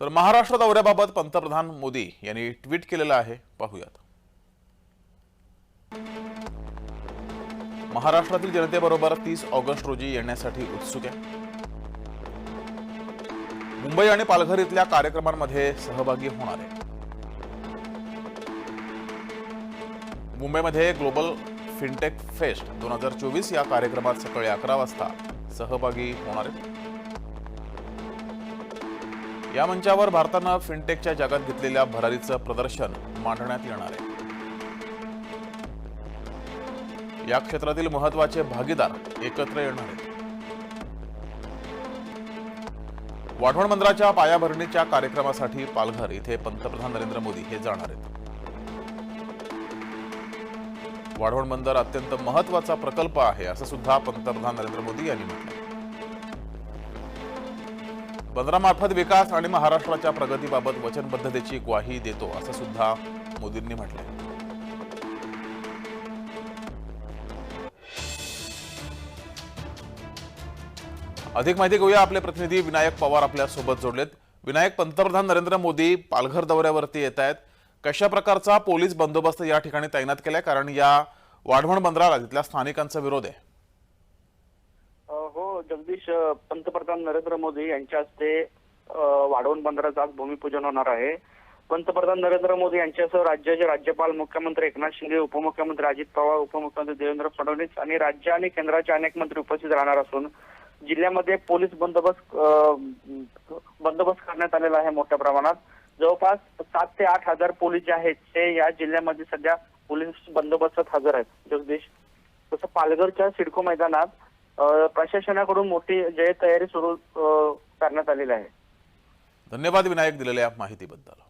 तर महाराष्ट्र दौऱ्याबाबत पंतप्रधान मोदी यांनी ट्विट केलेलं आहे. पाहूयात. महाराष्ट्रातील जनतेबरोबर तीस ऑगस्ट रोजी येण्यासाठी उत्सुक आहे. मुंबई आणि पालघर इथल्या कार्यक्रमांमध्ये सहभागी होणार आहे. मुंबईमध्ये ग्लोबल फिनटेक फेस्ट दोन हजार चोवीस या कार्यक्रमात सकाळी अकरा वाजता सहभागी होणार आहे. या मंचावर भारतानं फिनटेकच्या जगात घेतलेल्या भरारीचं प्रदर्शन मांडण्यात येणार आहे. या क्षेत्रातील महत्त्वाचे भागीदार एकत्र येणार आहेत. वाढवण मंदिराच्या पायाभरणीच्या कार्यक्रमासाठी पालघर इथे पंतप्रधान नरेंद्र मोदी हे जाणार आहेत. वाढवण बंदर अत्यंत महत्त्वाचा प्रकल्प आहे असं सुद्धा पंतप्रधान नरेंद्र मोदी यांनी म्हटलं बंदरामार्फत विकास आणि महाराष्ट्राच्या प्रगतीबाबत वचनबद्धतेची ग्वाही देतो असं सुद्धा मोदींनी म्हटलंय. अधिक माहिती घेऊया आपले प्रतिनिधी विनायक पवार आपल्यासोबत जोडलेत. विनायक पंतप्रधान नरेंद्र मोदी पालघर दौऱ्यावरती येत आहेत. कशा प्रकारचा पोलीस बंदोबस्त या ठिकाणी तैनात केलाय? कारण या वाढवण बंदराला तिथल्या स्थानिकांचा विरोध आहे. जगदीश पंतप्रधान नरेंद्र मोदी यांच्या हस्ते वाढवण बंदराचं आज भूमिपूजन होणार आहे. पंतप्रधान नरेंद्र मोदी यांच्यासह राज्याचे राज्यपाल मुख्यमंत्री एकनाथ शिंदे उपमुख्यमंत्री अजित पवार उपमुख्यमंत्री देवेंद्र फडणवीस आणि राज्य आणि केंद्राचे अनेक मंत्री उपस्थित राहणार असून जिल्ह्यामध्ये पोलीस बंदोबस्त बंदोबस्त करण्यात आलेला आहे मोठ्या प्रमाणात. जवळपास सात ते आठ हजार पोलीस जे आहेत ते या जिल्ह्यामध्ये सध्या पोलीस बंदोबस्तात हजर आहेत. जगदीश तसं पालघरच्या सिडको मैदानात प्रशासनाकडून मोठी जय तयारी सुरू करण्यात आलेली आहे. धन्यवाद विनायक दिलेल्या माहितीबद्दल.